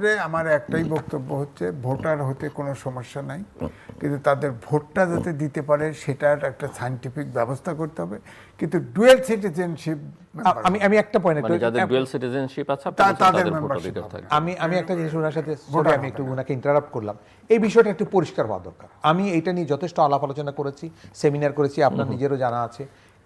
ক্ষেত্রে আমার একটাই বক্তব্য হচ্ছে ভোটার হতে কোনো সমস্যা নাই। কিন্তু তাদের ভোটটা যাতে দিতে পারে সেটার একটা সাইন্টিফিক ব্যবস্থা করতে হবে। কিন্তু ডুয়েল সিটিজেনশিপ আমি আমি একটা পয়েন্ট মানে যাদের ডুয়েল সিটিজেনশিপ আছে তাদের থাকে আমি আমি একটা জিনিস ওনার সাথে sorry, আমি একটু ওনাকে ইন্টারাপ্ট করলাম। এই বিষয়টা একটু পরিষ্কার হওয়া দরকার। আমি এটা নিয়ে যথেষ্ট আলাপ আলোচনা করেছি সেমিনার করেছি আপনার নিজেরও জানা আছে।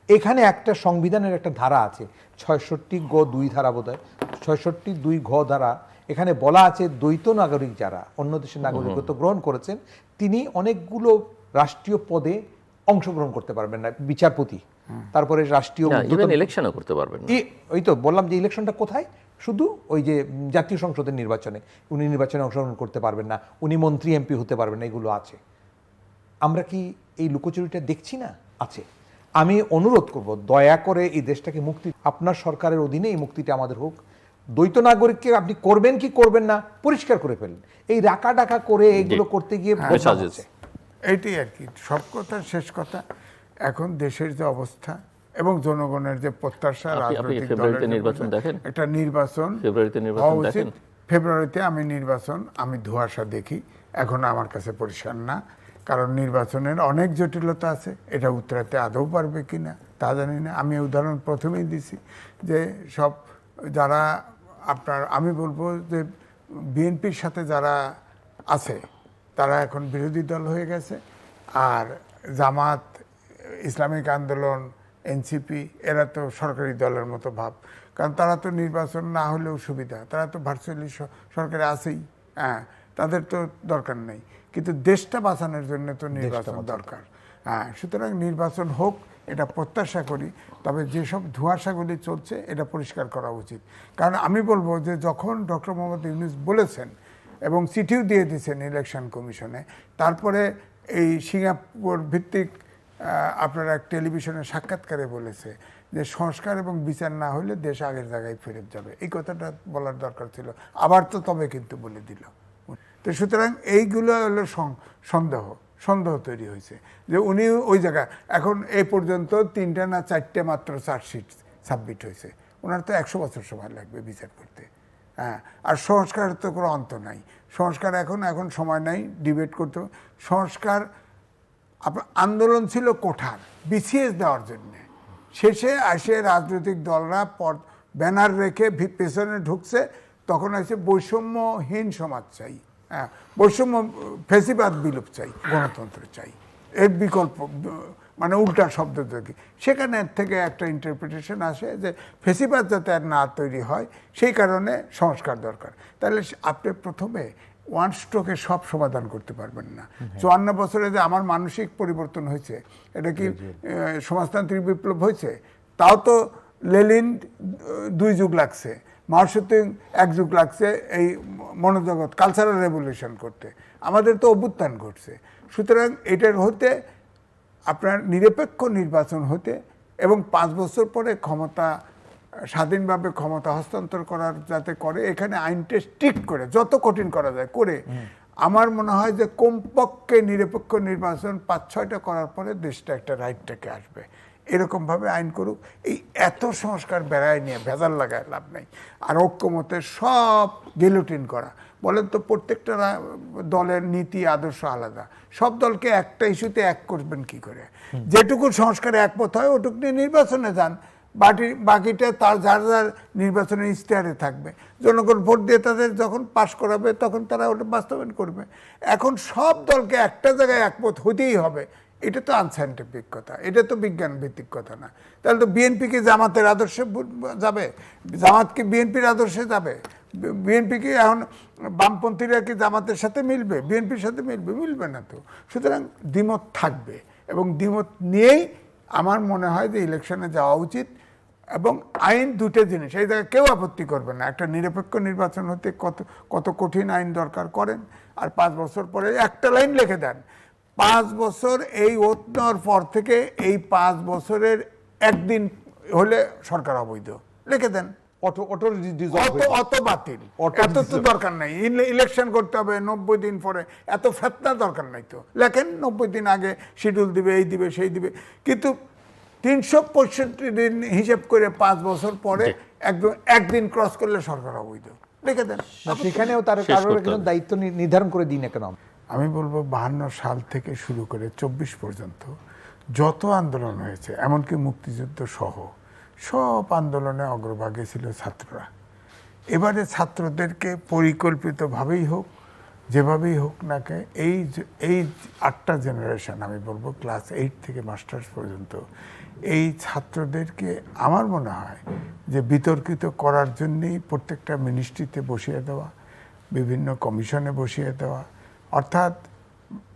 এখানে একটা সংবিধানের একটা ধারা আছে ছয়ষট্টি গ দুই ধারা বোধ হয় ছয়ষট্টি দুই ঘ ধারা এখানে বলা আছে দ্বৈত নাগরিক যারা অন্য দেশের নাগরিকত্ব গ্রহণ করেছেন তিনি অনেকগুলো রাষ্ট্রীয় পদে অংশগ্রহণ করতে পারবেন না বিচারপতি তারপরে রাষ্ট্রীয় ইলেকশনও করতে পারবেন ওই তো বললাম যে ইলেকশনটা কোথায়? শুধু ওই যে জাতীয় সংসদের নির্বাচনে উনি নির্বাচনে অংশগ্রহণ করতে পারবেন না উনি মন্ত্রী এমপি হতে পারবেন না এগুলো আছে। আমরা কি এই লুকোচুরিটা দেখছি না? আছে। আমি অনুরোধ করব দয়া করে এই দেশটাকে মুক্তি আপনার সরকারের অধীনে এই মুক্তিটা আমাদের হোক দ্বৈত নাগরিককে আপনি করবেন কি করবেন না পরিষ্কার করে ফেলেন। এই রাকা ডাকা করে এগুলো করতে গিয়ে হ্যাঁ। এইটাই আর কি সব কথা শেষ কথা। এখন দেশের যে অবস্থা এবং জনগণের যে প্রত্যাশা রাজনৈতিক দলের নির্বাচন দেখেন? একটা নির্বাচন ফেব্রুয়ারিতে নির্বাচন দেখেন? ফেব্রুয়ারিতে আমি নির্বাচন আমি ধোঁয়াশা দেখি। এখন আমার কাছে পরিষ্কার না কারণ নির্বাচনের অনেক জটিলতা আছে। এটা উত্তরাতে আদৌ পারবে কিনা তা জানি না। আমি উদাহরণ প্রথমেই দিছি যে সব যারা আপনার আমি বলব যে বিএনপির সাথে যারা আছে তারা এখন বিরোধী দল হয়ে গেছে। আর জামাত ইসলামিক আন্দোলন এনসিপি এরা তো সরকারি দলের মতো ভাব। কারণ তারা তো নির্বাচন না হলেও সুবিধা। তারা তো ভার্চুয়ালি সরকারে আছেই। হ্যাঁ তাদের তো দরকার নেই। কিন্তু দেশটা বাঁচানোর জন্য তো নির্বাচন দরকার। হ্যাঁ সুতরাং নির্বাচন হোক এটা প্রত্যাশা করি, তবে যেসব ধোঁয়াশাগুলি চলছে, এটা পরিষ্কার করা উচিত। কারণ আমি বলব যে যখন ডক্টর মোহাম্মদ ইউনুস বলেছেন এবং চিঠিও দিয়ে দিয়েছেন ইলেকশন কমিশনে, তারপরে এই সিঙ্গাপুর ভিত্তিক আপনার এক টেলিভিশনে সাক্ষাৎকারে বলেছে যে সংস্কার এবং বিচার না হলে দেশ আগের জায়গায় ফেরত যাবে। এই কথাটা বলার দরকার ছিল। আবার তো তবে কিন্তু বলে দিল। তো সুতরাং এইগুলো হলো সন্দেহ। সন্দেহ তৈরি হয়েছে। যে উনি ওই জায়গায়, এখন এই পর্যন্ত তিনটা না চারটে মাত্র চার্জশিট সাবমিট হয়েছে। ওনার তো একশো বছর সময় লাগবে বিচার করতে। হ্যাঁ আর সংস্কারের তো কোনো অন্ত নাই। সংস্কার এখন এখন সময় নাই ডিবেট করতে। সংস্কার আপনার আন্দোলন ছিল কোঠার, বিসিএস দেওয়ার জন্যে। শেষে আসে রাজনৈতিক দলরা পর ব্যানার রেখে পেছনে ঢুকছে, তখন হয়েছে বৈষম্যহীন সমাজ চাই। হ্যাঁ বৈষম্য ফেসিবাদ বিলোপ চাই গণতন্ত্র চাই। এর বিকল্প মানে উল্টা শব্দ থেকে সেখানে থেকে একটা ইন্টারপ্রিটেশন আসে যে ফেসিবাদ যাতে আর না তৈরি হয় সেই কারণে সংস্কার দরকার। তাহলে আপনি প্রথমে ওয়ান স্ট্রোকে সব সমাধান করতে পারবেন না। চুয়ান্ন বছরে যে আমার মানসিক পরিবর্তন হয়েছে এটা কি সমাজতান্ত্রিক বিপ্লব হয়েছে? তাও তো লেলিন দুই যুগ লাগছে। মার্শিং এক যুগ লাগছে এই মনোজগৎ কালচারাল রেভলিউশন করতে। আমাদের তো অভ্যুত্থান ঘটছে। সুতরাং এটার হতে আপনার নিরপেক্ষ নির্বাচন হতে এবং পাঁচ বছর পরে ক্ষমতা, স্বাধীনভাবে ক্ষমতা হস্তান্তর করার যাতে করে, এখানে আইনটা স্ট্রিক্ট করে, যত কঠিন করা যায়, করে। আমার মনে হয় যে কমপক্ষে নিরপেক্ষ নির্বাচন পাঁচ ছয়টা করার পরে দেশটা একটা রাইটটাকে আসবে। এরকমভাবে আইন করুক এই এত সংস্কার বেড়ায় নিয়ে ভেজাল লাগায় লাভ নেই। আর ঐক্যমতে সব গেলুটিন করা। বলেন তো প্রত্যেকটা দলের নীতি আদর্শ আলাদা। সব দলকে একটা ইস্যুতে এক করবেন কি করে? যেটুকু সংস্কারে একমত হয় ওটুকু নিয়ে নির্বাচনে যান। বাকি বাকিটা তার যার যার নির্বাচনের ইশতেহারে থাকবে। জনগণ ভোট দিয়ে তাদের যখন পাশ করাবে তখন তারা ওটা বাস্তবায়ন করবে। এখন সব দলকে একটা জায়গায় একমত হতেই হবে। এটা তো আনসাইন্টিফিক কথা, এটা তো বিজ্ঞান ভিত্তিক কথা না। তাহলে তো বিএনপিকে জামাতের আদর্শে যাবে? জামাতকে বিএনপির আদর্শে যাবে? বিএনপি কি এখন বামপন্থীরা কি জামাতের সাথে মিলবে? বিএনপির সাথে মিলবে? মিলবে না তো। সুতরাং দ্বিমত থাকবে এবং দ্বিমত নিয়েই আমার মনে হয় যে ইলেকশনে যাওয়া উচিত এবং আইন দুটো জিনিস, এই জায়গায় কেউ আপত্তি করবে না। একটা নিরপেক্ষ নির্বাচন হতে কত কত কঠিন আইন দরকার করেন, আর পাঁচ বছর পরে একটা লাইন লিখে দেন। পাঁচ বছর এই ওত নেওয়ার পর থেকে এই পাঁচ বছরের একদিন হলে সরকার অবৈধ। লিখে দেন। অটো অটো অত বাতিল। এত তো দরকার নাই। ইলেকশন করতে হবে নব্বই দিন পরে। এত ফেতনা দরকার নাই তো। লেখেন নব্বই দিন আগে শিডিউল দিবে এই দিবে সেই দিবে। কিন্তু তিনশো পঁয়ষট্টি দিন হিসেব করে পাঁচ বছর পরে একদম একদিন ক্রস করলে সরকার অবৈধ। রেখে দেন। সেখানেও তার কারোর। দায়িত্ব নির্ধারণ করে দিন না কেন? আমরা? আমি বলব বাহান্ন সাল থেকে শুরু করে চব্বিশ পর্যন্ত যত আন্দোলন হয়েছে, এমনকি মুক্তিযুদ্ধ সহ, সব আন্দোলনে অগ্রভাগে ছিল ছাত্ররা। এবারে ছাত্রদেরকে পরিকল্পিতভাবেই হোক, যেভাবেই হোক না কে, এই এই আটটা জেনারেশন আমি বলব ক্লাস এইট থেকে মাস্টার্স পর্যন্ত, এই ছাত্রদেরকে আমার মনে হয় যে বিতর্কিত করার জন্যেই প্রত্যেকটা মিনিস্ট্রিতে বসিয়ে দেওয়া, বিভিন্ন কমিশনে বসিয়ে দেওয়া অর্থাৎ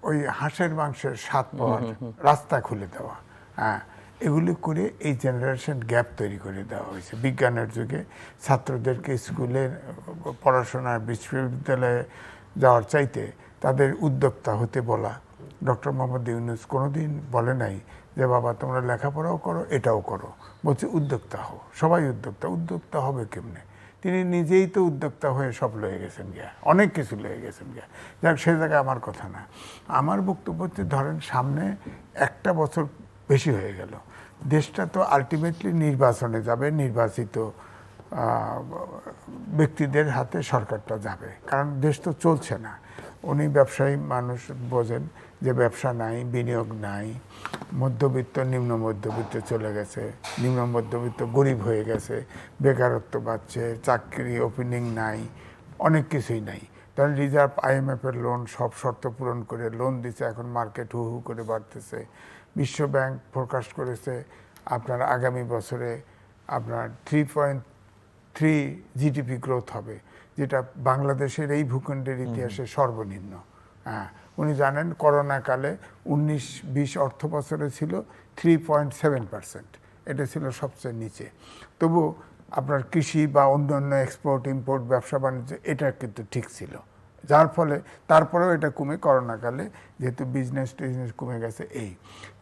ওই হাঁসের মাংসের স্বাদ পাওয়ার রাস্তা খুলে দেওয়া। হ্যাঁ এগুলি করে এই জেনারেশন গ্যাপ তৈরি করে দেওয়া হয়েছে। বিজ্ঞানের যুগে ছাত্রদেরকে স্কুলে পড়াশোনার বিশ্ববিদ্যালয়ে যাওয়ার চাইতে তাদের উদ্যোক্তা হতে বলা। ডক্টর মোহাম্মদ ইউনুস কোনোদিন বলে নাই যে বাবা তোমরা লেখাপড়াও করো এটাও করো। বলছে উদ্যোক্তা হও। সবাই উদ্যোক্তা। উদ্যোক্তা হবে কেমনে? তিনি নিজেই তো উদ্যোক্তা হয়ে সব লয়ে গেছেন গিয়া, অনেক কিছু লয়ে গেছেন গিয়া। যাক, সে জায়গায় আমার কথা না। আমার বক্তব্য হচ্ছে, ধরেন সামনে একটা বছর বেশি হয়ে গেল। দেশটা তো আলটিমেটলি নির্বাচনে যাবে, নির্বাচিত ব্যক্তিদের হাতে সরকারটা যাবে। কারণ দেশ তো চলছে না। উনি ব্যবসায়ী মানুষ বোঝেন। যে ব্যবসা নাই, বিনিয়োগ নাই, মধ্যবিত্ত, নিম্ন মধ্যবিত্ত চলে গেছে। নিম্ন মধ্যবিত্ত গরিব হয়ে গেছে, বেকারত্ব বাড়ছে, চাকরি ওপেনিং নাই, অনেক কিছুই নাই। কারণ রিজার্ভ আইএমএফের লোন সব শর্ত পূরণ করে লোন দিচ্ছে এখন মার্কেট হু হু করে বাড়তেছে। বিশ্ব ব্যাংক ফোরকাস্ট করেছে, আপনার আগামী বছরে আপনার three point three GDP growth হবে, যেটা বাংলাদেশের এই ভূখণ্ডের ইতিহাসে সর্বনিম্ন। হ্যাঁ উনি জানেন করোনা কালে উনিশ, বিশ অর্থ বছরে ছিল থ্রি পয়েন্ট সেভেন পার্সেন্ট। এটা ছিল সবচেয়ে নিচে। তবু আপনার কৃষি বা অন্যান্য এক্সপোর্ট ইম্পোর্ট ব্যবসা বাণিজ্য, এটা কিন্তু ঠিক ছিল। যার ফলে তারপরেও এটা কমে, করোনাকালে যেহেতু বিজনেস টিজনেস কমে গেছে এই।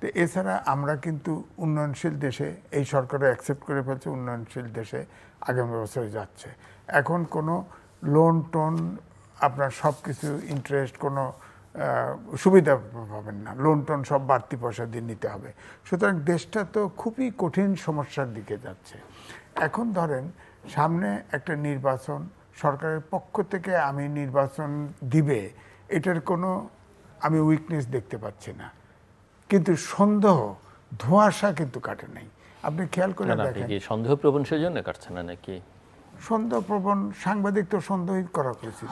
তো এছাড়া আমরা কিন্তু উন্নয়নশীল দেশে, এই সরকারও অ্যাকসেপ্ট করে ফেলছে, উন্নয়নশীল দেশে আগামী বছরে যাচ্ছে। এখন কোনো লোন টোন আপনার সব কিছু ইন্টারেস্ট কোনো সুবিধা পাবেন না। লোন টোন সব বাড়তি পয়সা দিয়ে নিতে হবে। সুতরাং দেশটা তো খুবই কঠিন সমস্যার দিকে যাচ্ছে। এখন ধরেন সামনে একটা নির্বাচন সরকারের পক্ষ থেকে আমি নির্বাচন দিবে এটার কোনো আমি উইকনেস দেখতে পাচ্ছি না। কিন্তু সন্দেহ ধোঁয়াশা কিন্তু কাটে নাই। আপনি খেয়াল করে দেখেন। সন্দেহ প্রবণ সেজন্য কাটছে না নাকি? সন্দেহ প্রবণ সাংবাদিক তো সন্দেহই করা উচিত।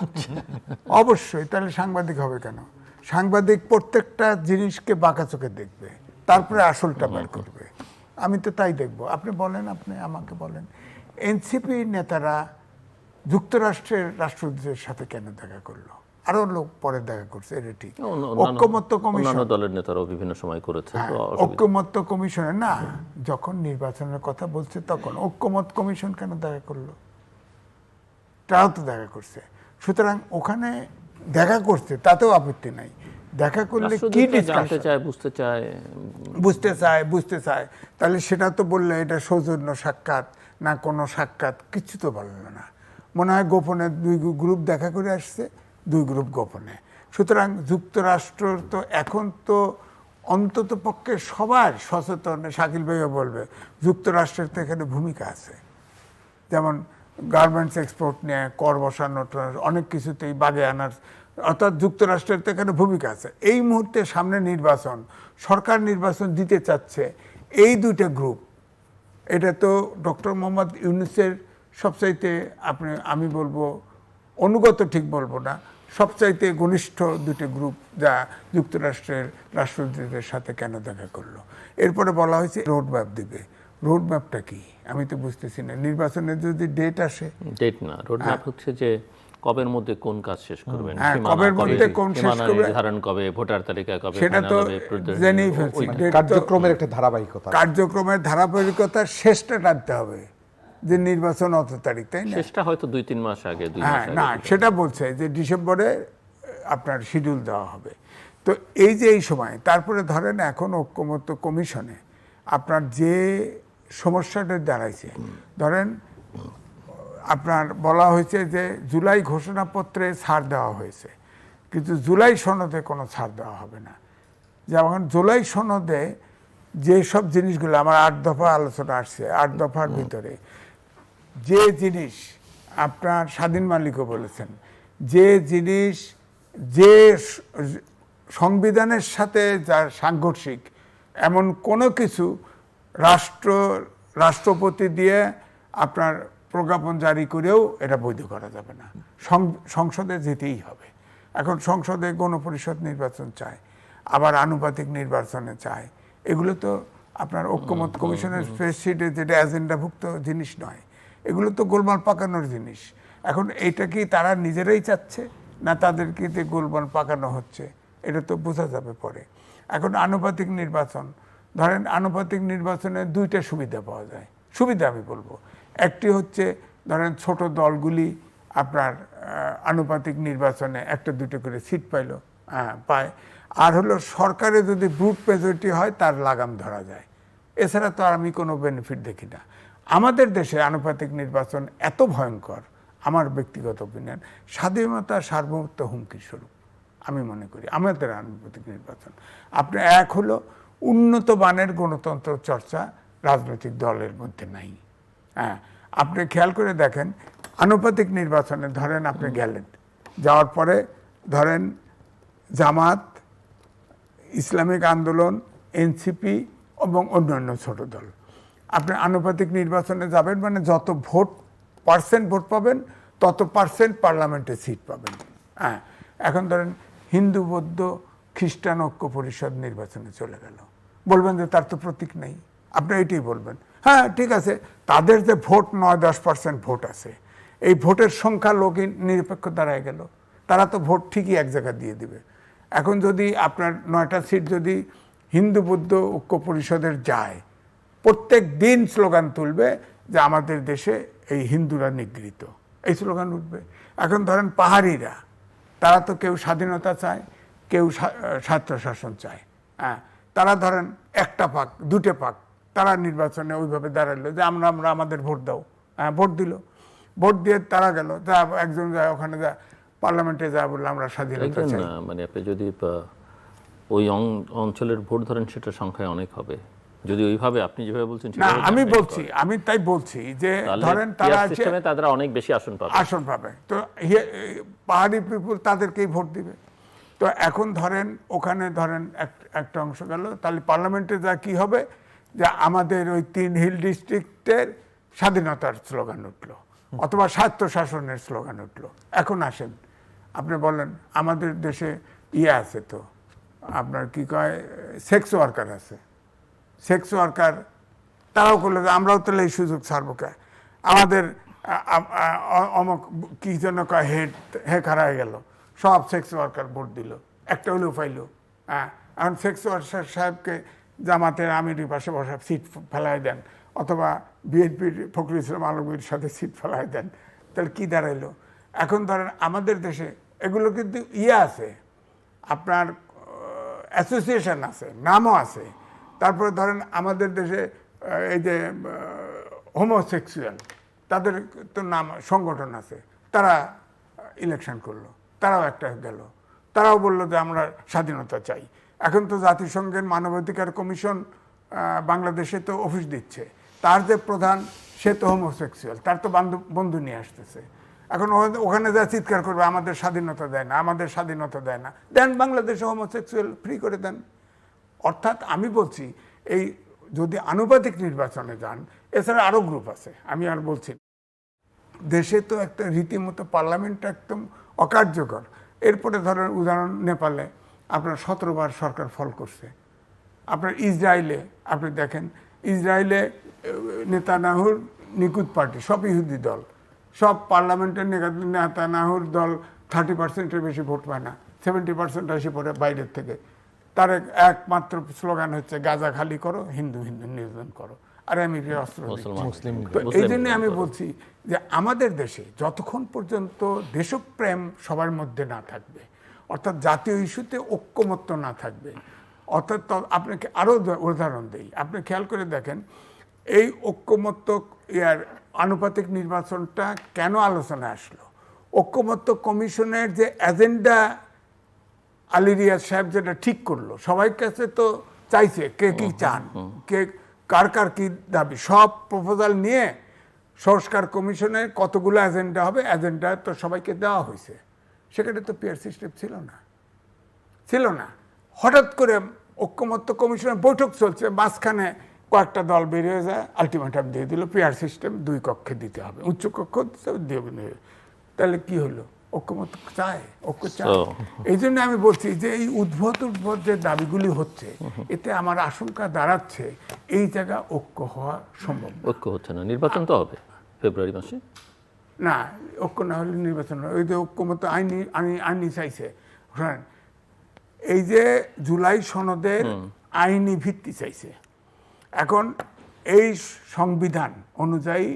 অবশ্যই তাহলে সাংবাদিক হবে কেন? সাংবাদিক প্রত্যেকটা জিনিসকে বাঁকা চোখে দেখবে তারপরে আসলটা বের করবে। আমি তো তাই দেখব। আপনি বলেন আপনি আমাকে বলেন এনসিপি নেতারা যুক্তরাষ্ট্রের রাষ্ট্রদূতের সাথে কেন দেখা করল? আরও লোক পরে দেখা করছে এটা ঠিক। ঐক্যমত্য কমিশন। দলের নেতারাও বিভিন্ন সময় করেছে হ্যাঁ, ঐক্যমত্য কমিশনে না যখন নির্বাচনের কথা বলছে তখন ঐক্যমত কমিশন কেন দেখা করল? তারাও তো দেখা করছে। সুতরাং ওখানে দেখা করছে তাতেও আপত্তি নাই। দেখা করলে কি জানতে চায় বুঝতে চায়। বুঝতে চায় বুঝতে চায়। তাহলে সেটা তো বললে এটা সৌজন্য সাক্ষাৎ না কোনো সাক্ষাৎ কিছু তো বলল না। মনে হয় গোপনে দুই গ্রুপ দেখা করে আসছে দুই গ্রুপ গোপনে। সুতরাং যুক্তরাষ্ট্র তো এখন তো অন্তত পক্ষে সবার সচেতন শাকিল ভাইও বলবে যুক্তরাষ্ট্রের তো এখানে ভূমিকা আছে। যেমন গার্মেন্টস এক্সপোর্ট নিয়ে, কর বসানো অনেক কিছুতেই বাগে আনার। অর্থাৎ যুক্তরাষ্ট্রের তো এখানে ভূমিকা আছে। এই মুহূর্তে সামনে নির্বাচন, সরকার নির্বাচন দিতে চাচ্ছে এই দুইটা গ্রুপ এটা তো ডক্টর মোহাম্মদ ইউনুসের সবচাইতে আপনি, আমি বলব, অনুগত ঠিক বলব না, সবচাইতে ঘনিষ্ঠ দুটি গ্রুপ যা যুক্তরাষ্ট্রের রাষ্ট্রদূতের সাথে কেন দেখা করল। এরপরে বলা হয়েছে রোড ম্যাপ দিবে। রোড ম্যাপটা কি? আমি তো বুঝতেছি না। নির্বাচনের যদি ডেট আসে? ডেট না। রোড ম্যাপ হচ্ছে যে কবের মধ্যে কোন কাজ শেষ করবেন? হ্যাঁ, কবের মধ্যে কোন শেষ সীমানা করবে? নির্ধারণ কবে? ভোটার তালিকা কবে? সেটা তো জেনেই ফেলছি। কার্যক্রমের একটা ধারাবাহিকতা। কার্যক্রমের ধারাবাহিকতার শেষটা টানতে হবে যে নির্বাচন অত তারিখ তাই না? শেষটা হয়তো দুই তিন মাস আগে দুই হ্যাঁ মাস আগে না সেটা বলছে যে ডিসেম্বরে আপনার শিডিউল দেওয়া হবে। তো এই যে এই সময় তারপরে ধরেন এখন ঐক্যমত্য কমিশনে আপনার যে সমস্যাটা দাঁড়াইছে। ধরেন আপনার বলা হয়েছে যে জুলাই ঘোষণাপত্রে ছাড় দেওয়া হয়েছে। কিন্তু জুলাই সনদে কোনো ছাড় দেওয়া হবে না। যেমন জুলাই সনদে যে সব জিনিসগুলো আমার আট দফা আলোচনা আসছে আট দফার ভিতরে। যে জিনিস আপনার স্বাধীন মালিকও বলেছেন যে জিনিস যে সংবিধানের সাথে যার সাংঘর্ষিক এমন কোনো কিছু রাষ্ট্র রাষ্ট্রপতি দিয়ে আপনার প্রজ্ঞাপন জারি করেও এটা বৈধ করা যাবে না। সং- সংসদে যেতেই হবে। এখন সংসদে গণপরিষদ নির্বাচন চায় আবার আনুপাতিক নির্বাচনে চায়। এগুলো তো আপনার ঐক্যমত কমিশনের স্প্রেডশিটে যেটা এজেন্ডাভুক্ত জিনিস নয় এগুলো তো গোলমাল পাকানোর জিনিস। এখন এইটা কি তারা নিজেরাই চাচ্ছে না তাদেরকে যে গোলমাল পাকানো হচ্ছে এটা তো বোঝা যাবে পরে। এখন আনুপাতিক নির্বাচন ধরেন আনুপাতিক নির্বাচনে দুইটা সুবিধা পাওয়া যায়। সুবিধা আমি বলব। একটি হচ্ছে ধরেন ছোট দলগুলি আপনার আনুপাতিক নির্বাচনে একটা দুটো করে সিট পাইলো পায়। আর হলো সরকারে যদি ব্রুট মেজরিটি হয়, তার লাগাম ধরা যায়। এছাড়া তো আর আমি কোনো বেনিফিট দেখি না। আমাদের দেশে আনুপাতিক নির্বাচন এত ভয়ঙ্কর, আমার ব্যক্তিগত অপিনিয়ন স্বাধীনতা সার্বভৌমত্ব হুমকি স্বরূপ, আমি মনে করি। আমাদের আনুপাতিক নির্বাচন। আপনি এক হলো উন্নত মানের গণতন্ত্র চর্চা রাজনৈতিক দলের মধ্যে নাই। হ্যাঁ আপনি খেয়াল করে দেখেন আনুপাতিক নির্বাচনে ধরেন আপনি গেলেন যাওয়ার পরে ধরেন জামাত ইসলামিক আন্দোলন এনসিপি এবং অন্যান্য ছোট দল। আপনি আনুপাতিক নির্বাচনে যাবেন মানে যত ভোট পার্সেন্ট ভোট পাবেন তত পার্সেন্ট পার্লামেন্টে সিট পাবেন। হ্যাঁ এখন ধরেন হিন্দু বৌদ্ধ খ্রিস্টান ঐক্য পরিষদ নির্বাচনে চলে গেল। বলবেন যে তার তো প্রতীক নেই। আপনি এটাই বলবেন। হ্যাঁ ঠিক আছে। তাদের যে ভোট নয়, দশ পার্সেন্ট ভোট আছে। এই ভোটের সংখ্যা লোকই নিরপেক্ষ দাঁড়ায় গেল। তারা তো ভোট ঠিকই এক জায়গায় দিয়ে দিবে। এখন যদি আপনার নয়টা সিট যদি হিন্দু বৌদ্ধ ঐক্য পরিষদের যায়, প্রত্যেক দিন স্লোগান তুলবে যে আমাদের দেশে এই হিন্দুরা নিগৃহীত। এই স্লোগান উঠবে। এখন ধরেন পাহাড়িরা, তারা তো কেউ স্বাধীনতা চায় কেউ স্বা- স্বায়ত্তশাসন চায়। হ্যাঁ তারা ধরেন একটা পাক দুটো পাক তারা নির্বাচনে ওইভাবে দাঁড়াল যে আমরা আমরা আমাদের ভোট দাও। হ্যাঁ ভোট দিল। ভোট দিয়ে তারা গেল যা একজন যায় ওখানে যা পার্লামেন্টে যা বলল আমরা স্বাধীনতা চাই। মানে আপনি যদি ওই অঞ্চলের ভোট ধরেন সেটা সংখ্যায় অনেক হবে। যদি ওইভাবে আপনি যেভাবে বলছেন না আমি বলছি আমি তাই বলছি যে ধরেন তারা সিস্টেমে তারা অনেক বেশি আসন পাবে। আসন পাবে। তো পাহাড়ি পিপুল তাদেরকেই ভোট দিবে। তো এখন ধরেন, ওখানে ধরেন এক- একটা অংশ গেল, তাহলে পার্লামেন্টে যা কি হবে? যে আমাদের ওই তিন হিল ডিস্ট্রিক্টের স্বাধীনতার স্লোগান উঠল, অথবা স্বায়ত্ত শাসনের স্লোগান উঠল। এখন আসেন, আপনি বলেন, আমাদের দেশে ইয়ে আছে তো, আপনার কি কয়, সেক্স ওয়ার্কার আছে। সেক্স ওয়ার্কার, তারাও করলে যে আমরাও তাহলে এই সুযোগ ছাড়বো কে? আমাদের অমক কি জন্য কয়, হেড হে খারা হয়ে গেল। সব সেক্স ওয়ার্কার ভোট দিল। একটা হলেও পাইলো। হ্যাঁ এখন সেক্স ওয়ার্কার সাহেবকে জামাতের আমিরের পাশে বসা সিট ফেলাই দেন। অথবা বিএনপির ফখরুল ইসলাম আলমগীর সাথে সিট ফেলাই দেন। তাহলে কি দাঁড়াইলো? এখন ধরেন আমাদের দেশে এগুলো কিন্তু ইয়ে আছে। আপনার অ্যাসোসিয়েশন আছে, নামও আছে। তারপরে ধরেন আমাদের দেশে এই যে হোমোসেক্সুয়াল তাদের তো নাম সংগঠন আছে। তারা ইলেকশন করল। তারাও একটা গেল। তারাও বলল যে আমরা স্বাধীনতা চাই। এখন তো জাতিসংঘের মানবাধিকার কমিশন বাংলাদেশে তো অফিস দিচ্ছে। তার যে প্রধান, সে তো হোমোসেক্সুয়াল তার তো বান্ধব, বন্ধু নিয়ে আসতেছে। এখন ওখানে- যা চিৎকার করবে, আমাদের স্বাধীনতা দেয় না, আমাদের স্বাধীনতা দেয় না। দেন বাংলাদেশে হোমোসেক্সুয়াল ফ্রি করে দেন। অর্থাৎ আমি বলছি, এই যদি আনুপাতিক নির্বাচনে যান, এছাড়া আরও গ্রুপ আছে, আমি আর বলছি দেশে তো একটা রীতিমতো পার্লামেন্ট একদম অকার্যকর। এরপরে ধরেন উদাহরণ, নেপালে আপনার সতেরোবার সরকার ফল করছে। আপনার ইসরায়েলে, আপনি দেখেন, ইসরায়েলে নেতানাহুর নিকুত পার্টি, সব ইহুদি দল, সব পার্লামেন্টের নেতা- নেতানাহুর দল থার্টি পার্সেন্টের বেশি ভোট পায় না, সেভেন্টি পার্সেন্ট আসে পড়ে বাইরের থেকে। তার একমাত্র স্লোগান হচ্ছে, গাজা খালি করো, হিন্দু হিন্দু নির্যাতন করো। আর আমি অস্ত্র এই জন্য আমি বলছি যে আমাদের দেশে যতক্ষণ পর্যন্ত দেশপ্রেম সবার মধ্যে না থাকবে অর্থাৎ জাতীয় ইস্যুতে ঐক্যমত্য না থাকবে অর্থাৎ আপনাকে আরও উদাহরণ দেই। আপনি খেয়াল করে দেখেন এই ঐক্যমত্য ইয়ার আনুপাতিক নির্বাচনটা কেন আলোচনায় আসলো? ঐক্যমত্য কমিশনের যে এজেন্ডা আলী রিয়াজ সাহেব যেটা ঠিক করল সবাই কাছে তো চাইছে কে কি চান কে কার কার কি দাবি? সব প্রপোজাল নিয়ে সংস্কার কমিশনে কতগুলো এজেন্ডা হবে এজেন্ডা তো সবাইকে দেওয়া হয়েছে। সেখানে তো পিয়ার সিস্টেম ছিল না। ছিল না। হঠাৎ করে ঐক্যমত্য কমিশনের বৈঠক চলছে, মাঝখানে কয়েকটা দল বেরিয়ে যায় আলটিমেটাম দিয়ে দিল পিয়ার সিস্টেম দুই কক্ষে দিতে হবে, উচ্চ কক্ষ দিতে হবে। তাহলে কি হলো? ঐক্যমত্য চায় ঐক্য চায় এই জন্য আমি বলছি যে এই উদ্ভট উদ্ভট যে দাবিগুলি হচ্ছে এতে আমার আশঙ্কা দাঁড়াচ্ছে এই জায়গা ঐক্য হওয়া সম্ভব ঐক্য হচ্ছে না। নির্বাচন তো হবে ফেব্রুয়ারি মাসে? না ঐক্য না হলে নির্বাচন হয়। ওই যে ঐক্যমত আইনি আইনি আইনি চাইছে। শোনেন এই যে জুলাই সনদের আইনি ভিত্তি চাইছে। এখন এই সংবিধান অনুযায়ী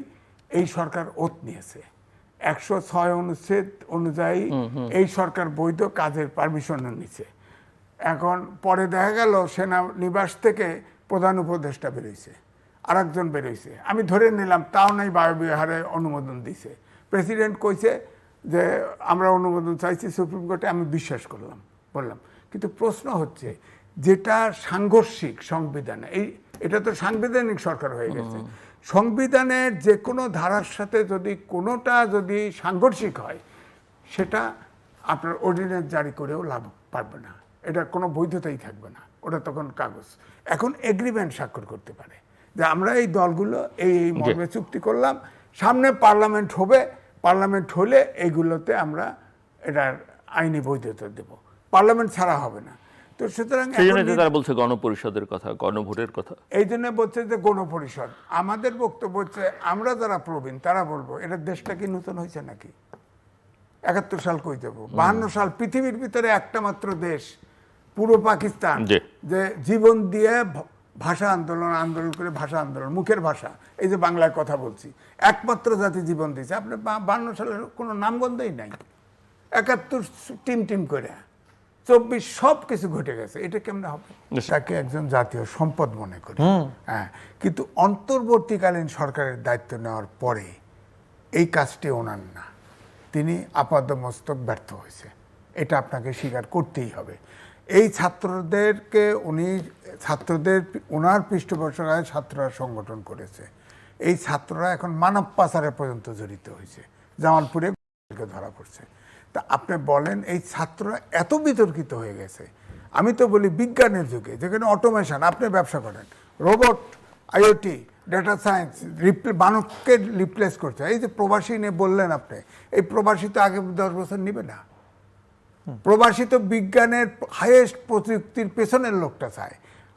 এই সরকার ওত নিয়েছে। একশো ছয় অনুচ্ছেদ অনুযায়ী এই সরকার বৈধ কাজের পারমিশন নিচ্ছে এখন পরে দেখা গেল সেনা নিবাস থেকে প্রধান উপদেষ্টা বেরোইছে আরেকজন বেরোইছে। আমি ধরে নিলাম তাও নাই বায়ুবিহারে অনুমোদন দিছে। প্রেসিডেন্ট কইছে যে আমরা অনুমোদন চাইছি সুপ্রিম কোর্টে আমি বিশ্বাস করলাম। বললাম। কিন্তু প্রশ্ন হচ্ছে যেটা সাংঘর্ষিক সংবিধান এই এটা তো সাংবিধানিক সরকার হয়ে গেছে। সংবিধানের যে কোনো ধারার সাথে যদি কোনোটা যদি সাংঘর্ষিক হয় সেটা আপনার অর্ডিন্যান্স জারি করেও লাভ পারবে না। এটা কোনো বৈধতাই থাকবে না। ওটা তখন কাগজ। এখন এগ্রিমেন্ট স্বাক্ষর করতে পারে। যে আমরা এই দলগুলো এই এই মর্মে চুক্তি করলাম সামনে পার্লামেন্ট হবে পার্লামেন্ট হলে এইগুলোতে আমরা এটার আইনি বৈধতা দেব। পার্লামেন্ট ছাড়া হবে না। তো সুতরাং সেই জন্য তারা বলছে গণপরিষদের কথা গণভোটের কথা। এই জন্য বলছে যে গণপরিষদ। আমাদের বক্তব্য হচ্ছে আমরা যারা প্রবীণ তারা বলব এটা দেশটা কি নতুন হয়েছে নাকি? একাত্তর সাল কই দেবো বাহান্ন সাল পৃথিবীর ভিতরে একটা মাত্র দেশ পুরো পাকিস্তান যে জীবন দিয়ে ভাষা আন্দোলন আন্দোলন করে ভাষা আন্দোলন মুখের ভাষা এই যে বাংলায় কথা বলছি। একমাত্র জাতি জীবন দিয়েছে। আপনি বাহান্ন সালের কোনো নামগন্ধই নাই। একাত্তর টিম টিম করে। চব্বিশ সব কিছু ঘটে গেছে। এটা কেমনে হবে? তাকে একজন জাতীয় সম্পদ মনে করি। হ্যাঁ কিন্তু অন্তর্বর্তীকালীন সরকারের দায়িত্ব নেওয়ার পরে এই কাজটি ওনার না। তিনি আপাদমস্তক ব্যর্থ হয়েছে। এটা আপনাকে স্বীকার করতেই হবে। এই ছাত্রদেরকে উনি ছাত্রদের ওনার পৃষ্ঠপোষকায় ছাত্ররা সংগঠন করেছে। এই ছাত্ররা এখন মানব পাচারে পর্যন্ত জড়িত হয়েছে। জামালপুরে ধরা পড়ছে। তা আপনি বলেন, এই ছাত্ররা এত বিতর্কিত হয়ে গেছে। আমি তো বলি বিজ্ঞানের যুগে, যেখানে অটোমেশন আপনি ব্যবসা করেন robot IoT data science replay মানবকে রিপ্লেস করছে। এই যে প্রবাসী নিয়ে বললেন আপনি, এই প্রবাসী তো আগে দশ বছর নিবে না। প্রবাসী তো বিজ্ঞানের হাইয়েস্ট প্রযুক্তির পেছনের লোকটা চায়।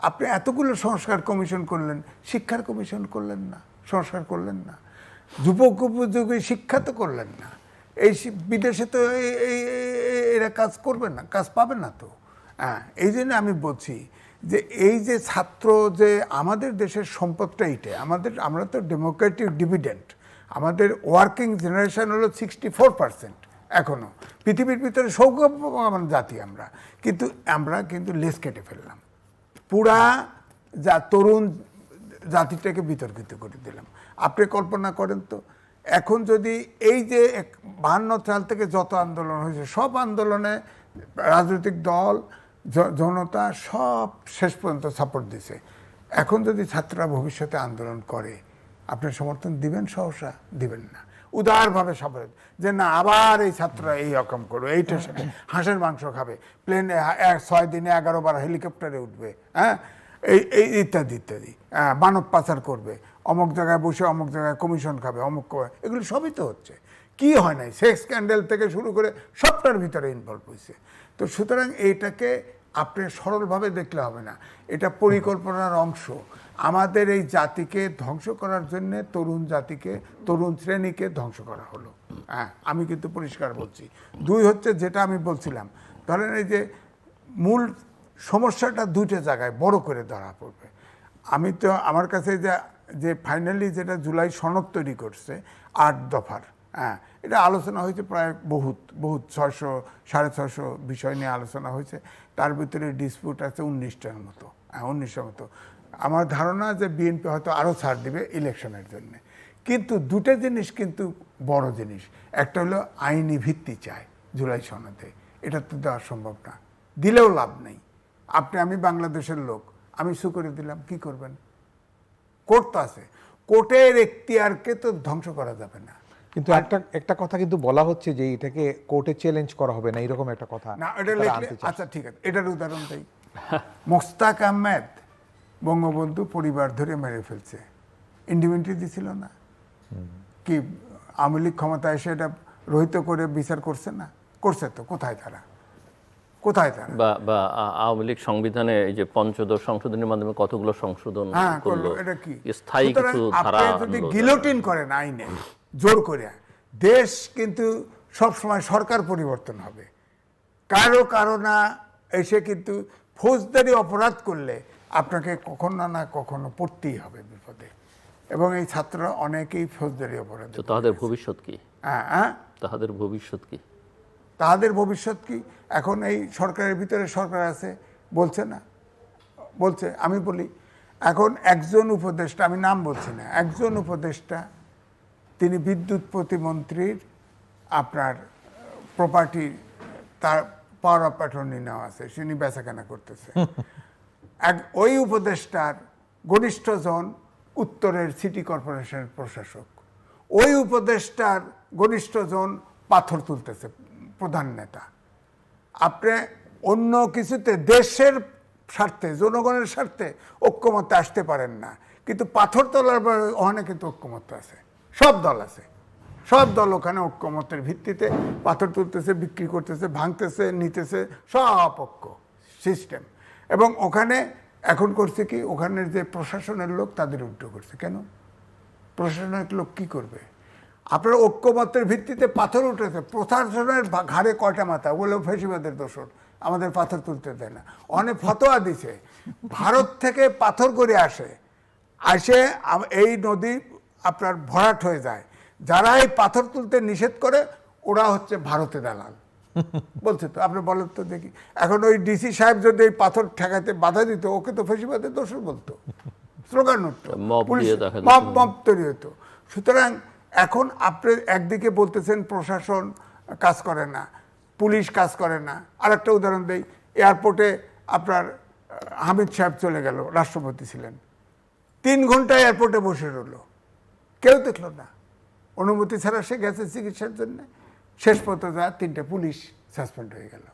আপনি এতগুলো সংস্কার কমিশন করলেন, শিক্ষার কমিশন করলেন না, সংস্কার করলেন না। যুবক উপযোগী শিক্ষা তো করলেন না। এই বিদেশে তো এই- এরা কাজ করবে না, কাজ পাবে না তো। হ্যাঁ এই জন্য আমি বলছি যে এই যে ছাত্র যে আমাদের দেশের সম্পদটা এইটা আমাদের, আমরা তো ডেমোক্রেটিক ডিভিডেন্ট আমাদের ওয়ার্কিং জেনারেশন হলো সিক্সটি ফোর পার্সেন্ট এখনও পৃথিবীর ভিতরে সৌভাগ্যবান জাতি আমরা। কিন্তু আমরা কিন্তু লেস কেটে ফেললাম। পুরা যা তরুণ জাতিটাকে বিতর্কিত করে দিলাম। আপনি কল্পনা করেন তো এখন যদি এই যে এক বাহান্ন সাল থেকে যত আন্দোলন হয়েছে সব আন্দোলনে রাজনৈতিক দল জনতা সব শেষ পর্যন্ত সাপোর্ট দিছে। এখন যদি ছাত্ররা ভবিষ্যতে আন্দোলন করে আপনি সমর্থন দিবেন সহসা? দিবেন না। উদারভাবে সবাই যে না আবার এই ছাত্ররা এই রকম করবে এইটার সাথে হাঁসের মাংস খাবে প্লেনে ছয় দিনে এগারো বার হেলিকপ্টারে উঠবে হ্যাঁ? এই এই ইত্যাদি ইত্যাদি হ্যাঁ, মানব পাচার করবে। অমুক জায়গায় বসে, অমুক জায়গায় কমিশন খাবে, অমুক এগুলো সবই তো হচ্ছে। কি হয় নাই? সেক্স স্ক্যান্ডেল থেকে শুরু করে সবটার ভিতরে ইনভলভ হয়েছে তো সুতরাং এইটাকে আপনি সরলভাবে দেখলে হবে না। এটা পরিকল্পনার অংশ। আমাদের এই জাতিকে ধ্বংস করার জন্য তরুণ জাতিকে, তরুণ শ্রেণীকে ধ্বংস করা হলো। হ্যাঁ আমি কিন্তু পরিষ্কার বলছি। দুই হচ্ছে যেটা আমি বলছিলাম। ধরেন এই যে মূল সমস্যাটা দুইটা জায়গায় বড় করে ধরা পড়বে। আমি তো আমার কাছে যে যে ফাইনালি যেটা জুলাই সনদ তৈরি করছে, আট দফার হ্যাঁ এটা আলোচনা হয়েছে প্রায় বহুত বহুত ছশো সাড়ে ছশো বিষয় নিয়ে আলোচনা হয়েছে। তার ভিতরে ডিসপিউট আছে উনিশটার মতো হ্যাঁ উনিশটার মতো। আমার ধারণা যে বিএনপি হয়তো আরও ছাড় দিবে ইলেকশনের জন্য। কিন্তু দুটো জিনিস কিন্তু বড় জিনিস। একটা হলো আইনি ভিত্তি চায় জুলাই সনদে। এটা তো দেওয়া সম্ভব না। দিলেও লাভ নেই। আপনি, আমি বাংলাদেশের লোক, আমি সু করে দিলাম। কি করবেন? কোর্ট তো আছে। কোর্টের এখতিয়ারকে তো ধ্বংস করা যাবে না। কিন্তু একটা একটা কথা কিন্তু বলা হচ্ছে যে এটাকে কোর্টে চ্যালেঞ্জ করা হবে না এরকম একটা কথা না এটা। আচ্ছা ঠিক আছে এটার উদাহরণ দেই। মোস্তাক আহমেদ বঙ্গবন্ধু পরিবার ধরে মেরে ফেলছে। ইন্ডিপেন্ডেন্ট দিছিল না। কি আওয়ামী লীগ ক্ষমতা এসে এটা রহিত করে বিচার করছে না? করছে তো কোথায় তারা? কোথায় তারা? বা বা আওয়ামী লীগ সংবিধানে এই যে পঞ্চদশ সংশোধনের মাধ্যমে কতগুলো সংশোধন হ্যাঁ করল। এটা কি? স্থায়ী কিছু ধারা যদি গিলোটিন করেন আইনে জোর করে দেশ কিন্তু সব সময় সরকার পরিবর্তন হবে। কারও কারও না এসে কিন্তু ফৌজদারি অপরাধ করলে আপনাকে কখনো না কখনো পড়তেই হবে বিপদে। এবং এই ছাত্ররা অনেকেই ফৌজদারি অপরাধ তো তাদের ভবিষ্যৎ কি? হ্যাঁ হ্যাঁ? তাদের ভবিষ্যৎ কি? তাদের ভবিষ্যৎ কি? এখন এই সরকারের ভিতরে সরকার আছে বলছে না। বলছে আমি বলি এখন একজন উপদেষ্টা আমি নাম বলছি না একজন উপদেষ্টা তিনি বিদ্যুৎ প্রতিমন্ত্রীর আপনার প্রপার্টি তার পাওয়ার অফ অ্যাটর্নি নেওয়া আছে তিনি বেচাকেনা করতেছে। এক ওই উপদেষ্টার ঘনিষ্ঠজন উত্তরের সিটি কর্পোরেশনের প্রশাসক। ওই উপদেষ্টার ঘনিষ্ঠজন পাথর তুলতেছে। প্রধান নেতা। আপনি অন্য কিছুতে দেশের স্বার্থে, জনগণের স্বার্থে ঐক্যমতে আসতে পারেন না। কিন্তু পাথর তোলার পরে ওখানে কিন্তু ঐক্যমত আছে। সব দল আছে। সব দল ওখানে ঐক্যমতের ভিত্তিতে পাথর তুলতেছে, বিক্রি করতেছে, ভাঙতেছে, নিতেছে, সব ঐক্য সিস্টেম এবং ওখানে এখন করছে কি, ওখানের যে প্রশাসনের লোক তাদের উল্টো করছে। কেন? প্রশাসনের লোক কি করবে? আপনার ঐক্যমতের ভিত্তিতে পাথর উঠেছে। প্রশাসনের ঘাড়ে কয়টা মাথা? ওগুলো ফেসিবাদের দোষর। আমাদের পাথর তুলতে দেয় না। অনেক ফতোয়া দিছে। ভারত থেকে পাথর করে আসে। আসে এই নদী আপনার ভরাট হয়ে যায়। যারা এই পাথর তুলতে নিষেধ করে ওরা হচ্ছে ভারতে দালাল। বলছে তো আপনি বলেন তো দেখি। এখন ওই ডিসি সাহেব যদি এই পাথর ঠেকাতে বাধা দিত ওকে তো ফেসিবাদের দোষর বলতো। স্লোগান উঠতো। মব তৈরি হতো। সুতরাং এখন আপনি একদিকে বলতেছেন প্রশাসন কাজ করে না পুলিশ কাজ করে না। আর একটা উদাহরণ দেই এয়ারপোর্টে আপনার হামিদ সাহেব চলে গেল রাষ্ট্রপতি ছিলেন। তিন ঘণ্টা এয়ারপোর্টে বসে রইল। কেউ দেখল না। অনুমতি ছাড়া সে গেছে চিকিৎসার জন্য। শেষ পর্যন্ত যা তিনটে পুলিশ সাসপেন্ড হয়ে গেল।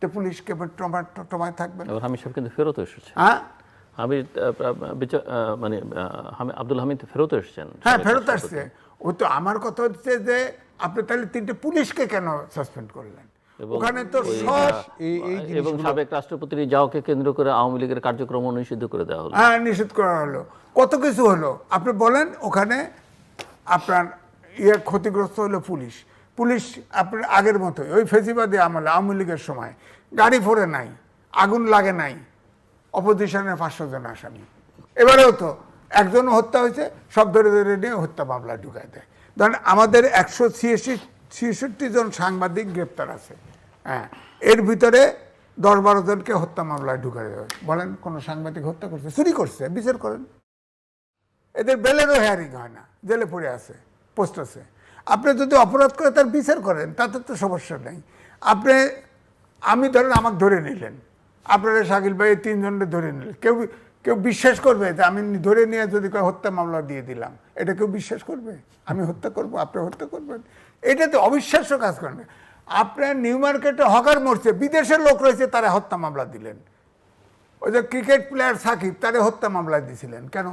তো পুলিশ কেবল টমা টমায় থাকবে হামিদ সাহেব কিন্তু ফেরত এসেছে। হ্যাঁ? হামিদ মানে আব্দুল হামিদ ফেরত এসেছেন। হ্যাঁ ফেরত আসছে। ও তো আমার কথা হচ্ছে যে আপনি তাহলে তিনটে পুলিশকে কেন সাসপেন্ড করলেন? ওখানে তো এই এবং সাবেক রাষ্ট্রপতির যাওকে কেন্দ্র করে আওয়ামী লীগের কার্যক্রম নিষিদ্ধ করে দেওয়া হলো। হ্যাঁ নিষেধ করা হলো। কত কিছু হলো? আপনি বলেন ওখানে আপনার ইয়ে ক্ষতিগ্রস্ত হলো পুলিশ। পুলিশ আপনার আগের মতোই ওই ফেসিবাদী আমলে আওয়ামী লীগের সময়। গাড়ি ফোরে নাই আগুন লাগে নাই অপোজিশনের পাঁচশো জন আসামি। এবারেও তো একজনও হত্যা হয়েছে, সব ধরে ধরে নিয়ে হত্যা মামলা ঢুকায় দেয়। ধরেন আমাদের একশো ছিয়াশি, ছিষট্টি জন সাংবাদিক গ্রেপ্তার আছে। হ্যাঁ এর ভিতরে দশ বারো জনকে হত্যা মামলায় ঢুকায় দেবে বলেন, কোনো সাংবাদিক হত্যা করছে, চুরি করছে, বিচার করেন। এদের বেলেরও হেয়ারিং হয় না, জেলে পড়ে আছে, পোস্ট আছে। আপনি যদি অপরাধ করে তার বিচার করেন, তাতে তো সমস্যা নেই। আপনি, আমি ধরেন আমাকে ধরে নিলেন। আপনারা শাকিল ভাই তিনজনকে ধরে নিলেন। কেউ কেউ বিশ্বাস করবে যে আমি ধরে নিয়ে যদি কয় হত্যা মামলা দিয়ে দিলাম এটা কেউ বিশ্বাস করবে? আমি হত্যা করব আপনি হত্যা করবেন। এটা তো অবিশ্বাস্য কাজ করেন আপনার নিউ মার্কেটে হকার মরছে বিদেশের লোক রয়েছে তারা হত্যা মামলা দিলেন। ওই যে ক্রিকেট প্লেয়ার সাকিব তারে হত্যা মামলা দিয়েছিলেন কেন?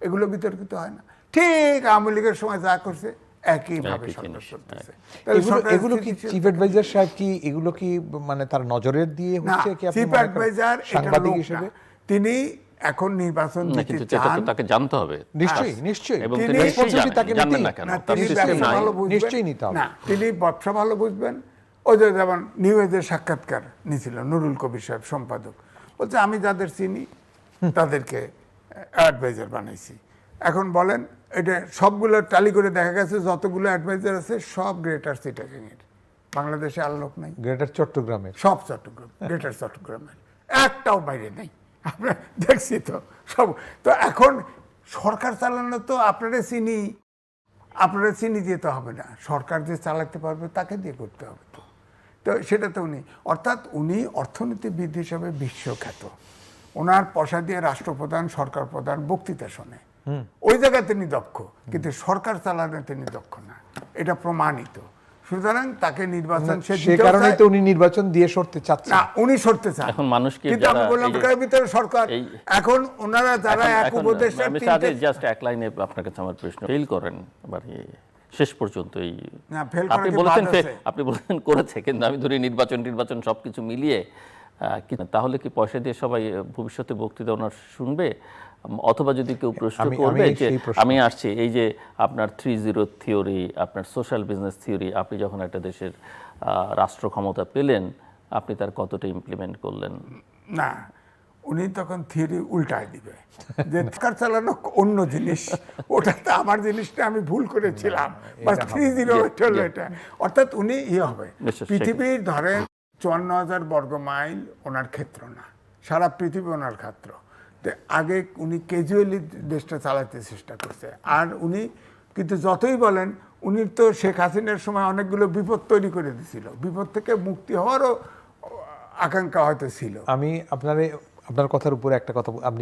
এগুলো বিতর্কিত হয় না। ঠিক আওয়ামী লীগের সময় যা করছে একইভাবে একই সরকার জিনিস, করতেছে তাহলে এগুলো কি চিফ অ্যাডভাইজার সাহেব কি এগুলো কি মানে তার নজরের দিয়ে না হচ্ছে কি চিফ অ্যাডভাইজার সাংবাদিক হিসেবে? তিনি এখন নির্বাচন দিতে চান তাকে জানতে হবে। নিশ্চয়ই নিশ্চয়ই। এবং তিনি তাকে জানবেন না কেন? তিনি ব্যবসা ভালো বুঝবেন। নিশ্চয়ই নিতে হবে। না তিনি ব্যবসা ভালো বুঝবেন। ওই যে যেমন নিউ এজের সাক্ষাৎকার নিয়েছিল নুরুল কবির সাহেব সম্পাদক। বলছে আমি যাদের চিনি তাদেরকে অ্যাডভাইজার বানাইছি। এখন বলেন এটা সবগুলো টালি করে দেখা গেছে যতগুলো অ্যাডভাইজার আছে সব গ্রেটার সিটাগের বাংলাদেশে আর লোক নাই। গ্রেটার চট্টগ্রামের সব চট্টগ্রাম গ্রেটার চট্টগ্রামের একটাও বাইরে নেই। আমরা দেখছি তো সব। তো এখন সরকার চালানো তো আপনারা চিনি আপনারা চিনি দিতে হবে না। সরকার যে চালাতে পারবে তাকে দিয়ে করতে হবে তো। তো সেটা তো উনি অর্থাৎ উনি অর্থনীতিবিদ হিসাবে বিশ্বখ্যাত। ওনার পয়সা দিয়ে রাষ্ট্রপ্রধান সরকার প্রধান বক্তৃতা শোনে। ওই জায়গায় তিনি দক্ষ কিন্তু সরকার চালানো তিনি দক্ষ না। এটা প্রমাণিত। সুতরাং তাকে নির্বাচন সে কারণেই তো উনি নির্বাচন দিয়ে সরতে চাচ্ছেন। না উনি সরতে চান এখন মানুষকে কিন্তু আমি যারা বললাম কার ভিতরে সরকার? এখন ওনারা যারা এক আমি তিনটে- জাস্ট এক লাইনে আপনার কাছে আমার প্রশ্ন ফেল করেন মানে শেষ পর্যন্ত এই আপনি বলেছেন আপনি বলেছেন করেছে কিন্তু আমি ধরি নির্বাচন নির্বাচন সবকিছু মিলিয়ে তাহলে কি পয়সা দিয়ে সবাই ভবিষ্যতে বক্তৃতা ওনার শুনবে? অথবা যদি কেউ প্রশ্ন আমি- করবে আমি যে আমি আসছি এই যে আপনার থ্রি জিরো থিওরি আপনার সোশ্যাল বিজনেস থিওরি আপনি যখন একটা দেশের আহ, রাষ্ট্র ক্ষমতা পেলেন আপনি তার কতটা ইমপ্লিমেন্ট করলেন? না উনি তখন থিওরি উল্টায় দিবে। যে সরকার চালানো অন্য জিনিস ওটা তো আমার জিনিসটা আমি ভুল করেছিলাম। বা থ্রি জিরো হলো এটা। অর্থাৎ উনি ইয়ে হবে পৃথিবীর ধরেন চুয়ান্ন হাজার বর্গ মাইল ওনার ক্ষেত্র না। সারা পৃথিবী ওনার ক্ষেত্র। আগে উনি ক্যাজুয়ালি দেশটা চালাতে চেষ্টা করছে। আর উনি কিন্তু যতই বলেন, উনি তো শেখ হাসিনার সময় অনেকগুলো বিপদ তৈরি করে দিয়েছিল। বিপদ থেকে মুক্তি হওয়ারও আকাঙ্ক্ষা হয়তো ছিল। আমি আপনার আপনার কথার উপরে একটা কথা আপনি